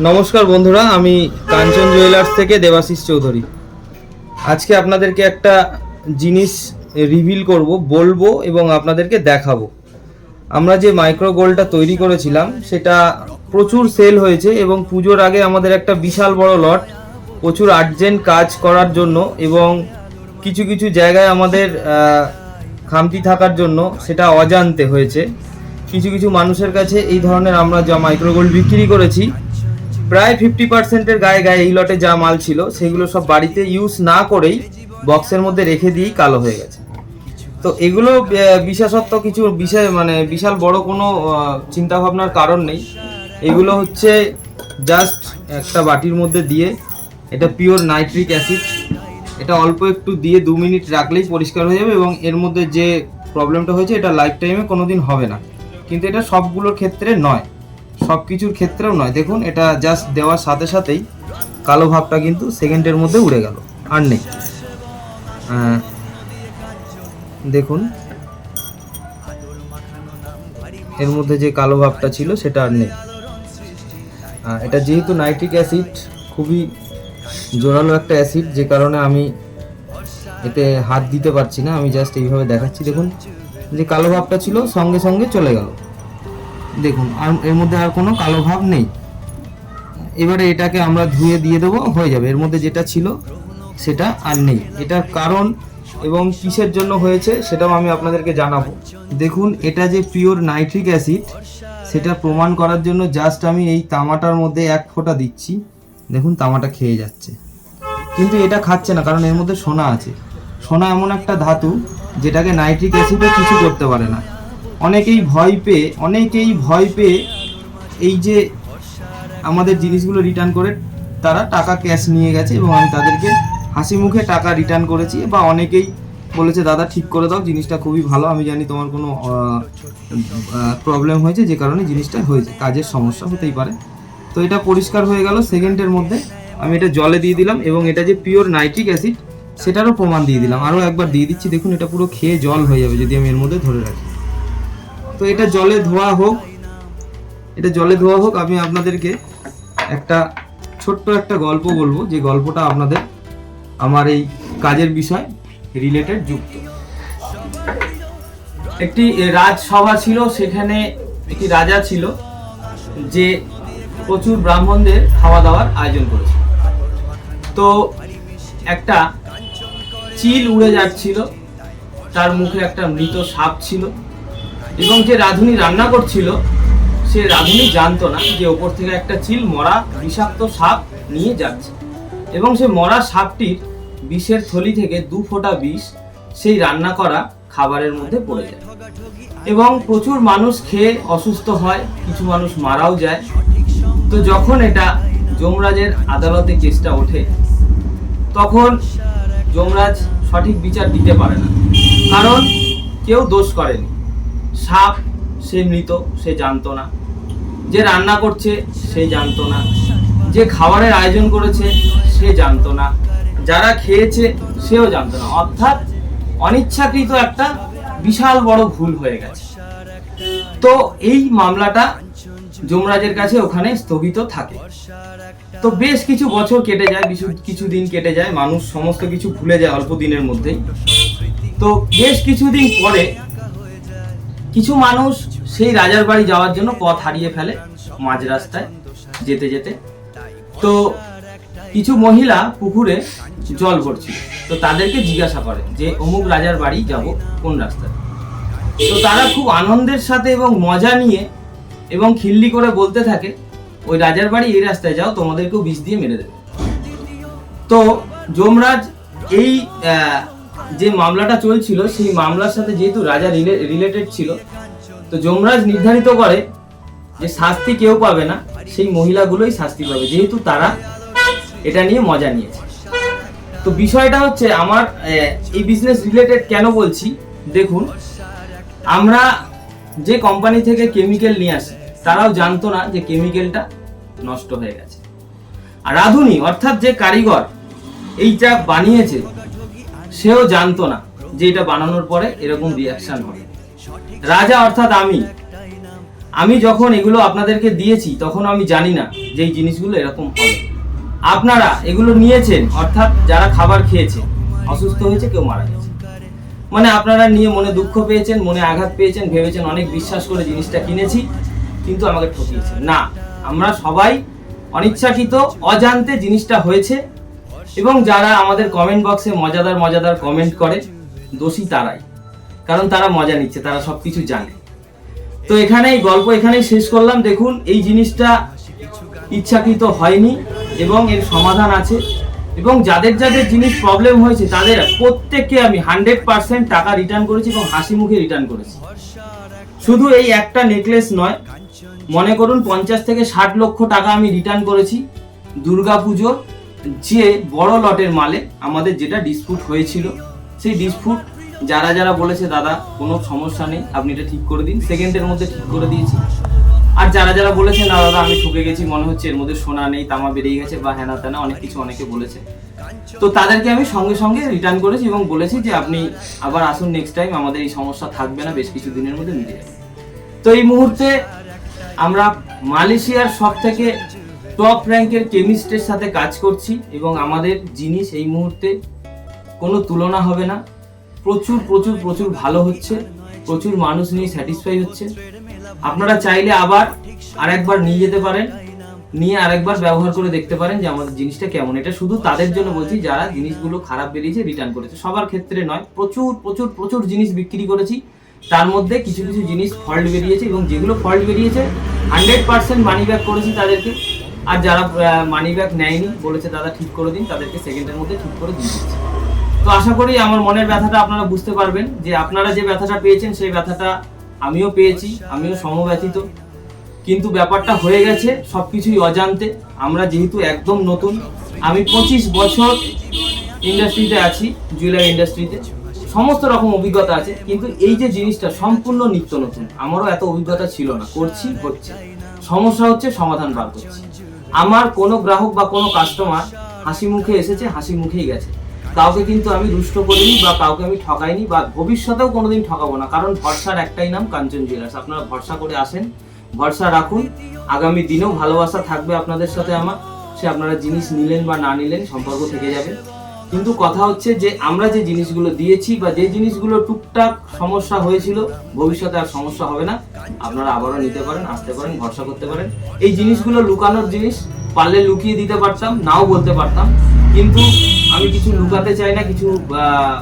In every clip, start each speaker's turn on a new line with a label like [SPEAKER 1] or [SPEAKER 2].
[SPEAKER 1] নমস্কার বন্ধুরা, আমি কাঞ্চন জুয়েলার্স থেকে দেবাশিস চৌধুরী। আজকে আপনাদেরকে একটা জিনিস রিভিল করব, বলব এবং আপনাদেরকে দেখাবো। আমরা যে মাইক্রো গোল্ডটা তৈরি করেছিলাম, সেটা প্রচুর সেল হয়েছে এবং পুজোর আগে আমাদের একটা বিশাল বড় লট প্রচুর আর্জেন্ট কাজ করার জন্য এবং কিছু কিছু জায়গায় আমাদের খামতি থাকার জন্য সেটা অজান্তে হয়েছে। কিছু কিছু মানুষের কাছে এই ধরনের আমরা যা মাইক্রোগোল্ড বিক্রি করেছি প্রায় ফিফটি পার্সেন্টের গায়ে গায়ে এই লটে যা মাল ছিল, সেগুলো সব বাড়িতে ইউজ না করেই বক্সের মধ্যে রেখে দিয়েই কালো হয়ে গেছে। তো এগুলো বিশেষত্ব কিছু বিশেষ মানে বিশাল বড় কোনো চিন্তা ভাবনার কারণ নেই। এগুলো হচ্ছে জাস্ট একটা বাটির মধ্যে দিয়ে, এটা পিওর নাইট্রিক অ্যাসিড এটা অল্প একটু দিয়ে দু মিনিট রাখলেই পরিষ্কার হয়ে যাবে এবং এর মধ্যে যে প্রবলেমটা হয়েছে, এটা লাইফ টাইমে কোনো দিন হবে না। কিন্তু এটা সবগুলোর ক্ষেত্রে নয়। সব কিছুর ক্ষেত্রেও নয়। দেখুন, এটা জাস্ট দেওয়ার সাথে সাথেই কালো ভাবটা কিন্তু সেকেন্ডের মধ্যে উড়ে গেল, আর নেই। দেখুন, এর মধ্যে যে কালো ভাবটা ছিল সেটা আর নেই। এটা যেহেতু নাইট্রিক অ্যাসিড খুবই জোরালো একটা অ্যাসিড যে কারণে আমি এতে হাত দিতে পারছি না, আমি জাস্ট এইভাবে দেখাচ্ছি। দেখুন, যে কালো ভাবটা ছিল সঙ্গে সঙ্গে চলে গেল। দেখুন, আর এর মধ্যে আর কোনো কালো ভাব নেই। এবারে এটাকে আমরা ধুয়ে দিয়ে দেবো, হয়ে যাবে। এর মধ্যে যেটা ছিল, সেটা আর নেই। এটার কারণ এবং কিসের জন্য হয়েছে, সেটাও আমি আপনাদেরকে জানাব। দেখুন, এটা যে পিওর নাইট্রিক অ্যাসিড, সেটা প্রমাণ করার জন্য জাস্ট আমি এই তামাটার মধ্যে এক ফোঁটা দিচ্ছি। দেখুন, তামাটা খেয়ে যাচ্ছে। কিন্তু এটা খাচ্ছে না, কারণ এর মধ্যে সোনা আছে। সোনা এমন একটা ধাতু, যেটাকে নাইট্রিক অ্যাসিডও কিছু করতে পারে না। অনেকেই ভয় পেয়ে, অনেকেই ভয় পেয়ে এই যে আমাদের জিনিসগুলো রিটার্ন করে, তারা টাকা ক্যাশ নিয়ে গেছে এবং আমি তাদেরকে হাসি মুখে টাকা রিটার্ন করেছি বা অনেকেই বলেছে, দাদা, ঠিক করে দাও, জিনিসটা খুবই ভালো। আমি জানি তোমার কোনো প্রবলেম হয়েছে, যে কারণে জিনিসটা হয়েছে। কাজের সমস্যা হতেই পারে। তো এটা পরিষ্কার হয়ে গেল। সেকেন্ডের মধ্যে আমি এটা জলে দিয়ে দিলাম এবং এটা যে পিওর নাইট্রিক অ্যাসিড সেটারও প্রমাণ দিয়ে দিলাম। আরও একবার দিয়ে দিচ্ছি। দেখুন, এটা পুরো খেয়ে জল হয়ে যাবে যদি আমি এর মধ্যে ধরে রাখি। তো এটা জলে ধোয়া হোক, এটা জলে ধোয়া হোক, আমি আপনাদেরকে একটা ছোট্ট একটা গল্প বলব, যে গল্পটা আপনাদের আমার এই কাজের বিষয় রিলেটেড যুক্ত। একটি রাজসভা ছিল, সেখানে একটি রাজা ছিল, যে প্রচুর ব্রাহ্মণদের খাওয়া দাওয়ার আয়োজন করেছে তো একটা চিল উড়ে যাচ্ছিল, তার মুখে একটা মৃত সাপ ছিল। এবং যে রাঁধুনি রান্না করছিল, সে রাঁধুনি জানতো না যে ওপর থেকে একটা চিল মরা বিষাক্ত সাপ নিয়ে যাচ্ছে। এবং সে মরা সাপটির বিষের থলি থেকে দু ফোঁটা বিষ সেই রান্না করা খাবারের মধ্যে পড়ে যায়। এবং প্রচুর মানুষ খেয়ে অসুস্থ হয়, কিছু মানুষ মারাও যায়। তো যখন এটা যমরাজের আদালতে কেসটা ওঠে, তখন যমরাজ সঠিক বিচার দিতে পারে না। কারণ কেউ দোষ করেনি। সাপ, সে মৃত, সে জানতো না। যে রান্না করছে, সে জানতো না। যে খাবারের আয়োজন করেছে, সে জানতো না। যারা খেয়েছে, সেও জানতো না। অর্থাৎ অনিচ্ছাকৃত একটা বিশাল বড় ভুল হয়ে গেছে। তো এই মামলাটা যমরাজের কাছে ওখানে স্থগিত থাকে। তো বেশ কিছু বছর কেটে যায়, কিছু- কিছু দিন কেটে যায়, মানুষ সমস্ত কিছু ভুলে যায় অল্প দিনের মধ্যেই। তো বেশ কিছুদিন পরে কিছু মানুষ সেই রাজার বাড়ি যাওয়ার জন্য পথ হারিয়ে ফেলে মাঝ রাস্তায় যেতে যেতে। তো কিছু মহিলা পুকুরে জল ভরছিল। তো তাদেরকে জিজ্ঞাসা করে যে, অমুক রাজার বাড়ি যাব কোন রাস্তায়? তো তারা খুব আনন্দের সাথে এবং মজা নিয়ে এবং খিল্লি করে বলতে থাকে, ওই রাজার বাড়ি এই রাস্তায় যাও, তোমাদেরকেও বিষ দিয়ে মেরে দেবে। তো যমরাজ এই যে মামলাটা চলছিল, সেই মামলার সাথে যেহেতু রাজা রিলেটেড ছিল, তো যমরাজ নির্ধারিত করে যে শাস্তি কেউ পাবে না, সেই মহিলাগুলোই শাস্তি পাবে, যেহেতু তারা এটা নিয়ে মজা নিয়েছে। তো বিষয়টা হচ্ছে আমার এই বিজনেস রিলেটেড কেন বলছি? দেখুন, আমরা যে কোম্পানি থেকে কেমিক্যাল নিয়ে আসি, তারাও জানতো না যে কেমিক্যালটা নষ্ট হয়ে গেছে। আর রাঁধুনি, অর্থাৎ যে কারিগর, এইটা বানিয়েছে সেও জানতো না যে এটা বানানোর পরে এরকম রিয়াকশন হবে। রাজা অর্থাৎ আমি। আমি যখন এগুলো আপনাদেরকে দিয়েছি তখন আমি জানি না যে এই জিনিসগুলো এরকম হবে। আপনারা এগুলো নিয়েছেন, অর্থাৎ যারা খাবার খেয়েছে অসুস্থ হয়েছে, কেউ মারা গেছে। মানে আপনারা নিয়ে মনে দুঃখ পেয়েছেন, মনে আঘাত পেয়েছেন, ভেবেছেন অনেক বিশ্বাস করে জিনিসটা কিনেছি, কিন্তু আমাকে ঠকিয়েছে না, আমরা সবাই অনিচ্ছাকৃত, অজান্তে জিনিসটা হয়েছে এবং যারা আমাদের কমেন্ট বক্সে মজাদার মজাদার কমেন্ট করে, দোষী তারাই। কারণ তারা মজা নিচ্ছে, তারা সবকিছু জানে। তো এখানে এই গল্প এখানেই শেষ করলাম। দেখুন, এই জিনিসটা ইচ্ছাকৃত হয়নি এবং এর সমাধান আছে। এবং যাদের যাদের জিনিস প্রবলেম হয়েছে, তাদের প্রত্যেককে আমি হান্ড্রেড পার্সেন্ট টাকা রিটার্ন করেছি এবং হাসি মুখে রিটার্ন করেছি। শুধু এই একটা নেকলেস নয়, মনে করুন, পঞ্চাশ থেকে ষাট লক্ষ টাকা আমি রিটার্ন করেছি। দুর্গাপুজোর যে বড় লটের মালে আমাদের যেটা ডিসপুট হয়েছিল, সেই ডিসপুট যারা যারা বলেছে, দাদা, কোনো সমস্যা নেই, আপনি এটা ঠিক করে দিন। সেকেন্ডের মধ্যে ঠিক করে দিয়েছি। আর যারা যারা বলেছে, না, দাদা, আমি ঠকে গেছি, মনে হচ্ছে এর মধ্যে সোনা নেই, তামা বেরিয়ে গেছে বা হ্যানা ত্যানা অনেক কিছু অনেকে বলেছে। তো তাদেরকে আমি সঙ্গে সঙ্গে রিটার্ন করেছি এবং বলেছি যে, আপনি আবার আসুন নেক্সট টাইম আমাদের এই সমস্যা থাকবে না, বেশ কিছু দিনের মধ্যে মিটে যাবে। তো এই মুহূর্তে আমরা মালয়েশিয়ার সব থেকে টপ র্যাঙ্কের কেমিস্টের সাথে কাজ করছি এবং আমাদের জিনিস এই মুহূর্তে কোনো তুলনা হবে না। প্রচুর প্রচুর প্রচুর ভালো হচ্ছে। প্রচুর মানুষ নিয়ে স্যাটিসফাই হচ্ছে। আপনারা চাইলে আবার আরেকবার নিয়ে যেতে পারেন, নিয়ে আরেকবার ব্যবহার করে দেখতে পারেন যে আমাদের জিনিসটা কেমন। এটা শুধু তাদের জন্য বলছি, যারা জিনিসগুলো খারাপ বেরিয়েছে রিটার্ন করেছে। সবার ক্ষেত্রে নয়, প্রচুর প্রচুর প্রচুর জিনিস বিক্রি করেছি। তার মধ্যে কিছু কিছু জিনিস ফল্ট বেরিয়েছে এবং যেগুলো ফল্ট বেরিয়েছে হান্ড্রেড পার্সেন্ট মানি ব্যাক করেছি তাদেরকে। আর যারা মানি ব্যাক নেয়নি, বলেছে, দাদা, ঠিক করে দিন, তাদেরকে সেকেন্ডের মধ্যে ঠিক করে দিয়ে দিচ্ছি। তো আশা করি আমার মনের ব্যথাটা আপনারা বুঝতে পারবেন যে আপনারা যে ব্যথাটা পেয়েছেন, সেই ব্যথাটা আমিও পেয়েছি, আমিও সমব্যথিত। কিন্তু ব্যাপারটা হয়ে গেছে সব কিছুই অজান্তে। আমরা যেহেতু একদম নতুন, আমি পঁচিশ বছর ইন্ডাস্ট্রিতে আছি জুয়েলারি ইন্ডাস্ট্রিতে সমস্ত রকম অভিজ্ঞতা আছে, কিন্তু এই যে জিনিসটা সম্পূর্ণ নিত্য নতুন, আমারও এত অভিজ্ঞতা ছিল না, করছি, হচ্ছে। সমস্যা হচ্ছে, সমাধান বার করছি। আমার কোনো গ্রাহক বা কোনো কাস্টমার হাসি মুখে এসেছে, হাসি মুখেই গেছে। কাউকে কিন্তু আমি রুষ্ট করিনি বা কাউকে আমি ঠকাইনি বা ভবিষ্যতেও কোনোদিন ঠকাবো না, কারণ ভরসার একটাই নাম কাঞ্চন জুয়েলার্স আপনারা ভরসা করে আসেন, ভরসা রাখুন। আগামী দিনেও ভালোবাসা থাকবে আপনাদের সাথে আমার, সে আপনারা জিনিস নিলেন বা না নিলেন, সম্পর্ক থেকে যাবে। কিন্তু কথা হচ্ছে যে আমরা যে জিনিসগুলো দিয়েছি বা যে জিনিসগুলো টুকটাক সমস্যা হয়েছিল ভবিষ্যতে আর সমস্যা হবে না। আপনারা আবারও নিতে পারেন আসতে পারেন ভরসা করতে পারেন। এই জিনিসগুলো লুকানোর জিনিস পারলে লুকিয়ে দিতে পারতাম নাও বলতে পারতাম। কিন্তু আমি কিছু লুকাতে চাই না কিছু আহ,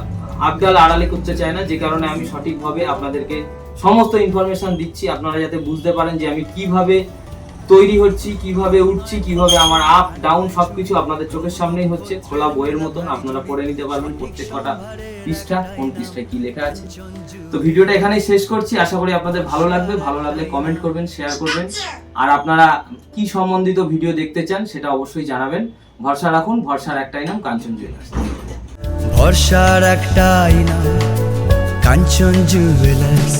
[SPEAKER 1] আবগাল আড়ালে করতে চাই না যে কারণে আমি সঠিকভাবে আপনাদেরকে সমস্ত ইনফরমেশন দিচ্ছি। আপনারা যাতে বুঝতে পারেন যে আমি কীভাবে তৈরি হচ্ছি, কীভাবে উঠছি, কীভাবে আমার আপ ডাউন সবকিছু আপনাদের চোখের সামনেই হচ্ছে, খোলা বইয়ের মতন আপনারা পড়ে নিতে পারবেন প্রত্যেক কটা পৃষ্ঠা, কোন পৃষ্ঠায় কি লেখা আছে। তো ভিডিওটা এখানেই শেষ করছি, আশা করি আপনাদের ভালো লাগবে, ভালো লাগলে কমেন্ট করবেন শেয়ার করবেন। আর আপনারা কি সম্বন্ধিত ভিডিও দেখতে চান সেটা অবশ্যই জানাবেন। ভরসা রাখুন, ভরসার একটাই নাম কাঞ্চন জুয়েলার্স
[SPEAKER 2] ভরসার একটাই নাম কাঞ্চন জুয়েলার্স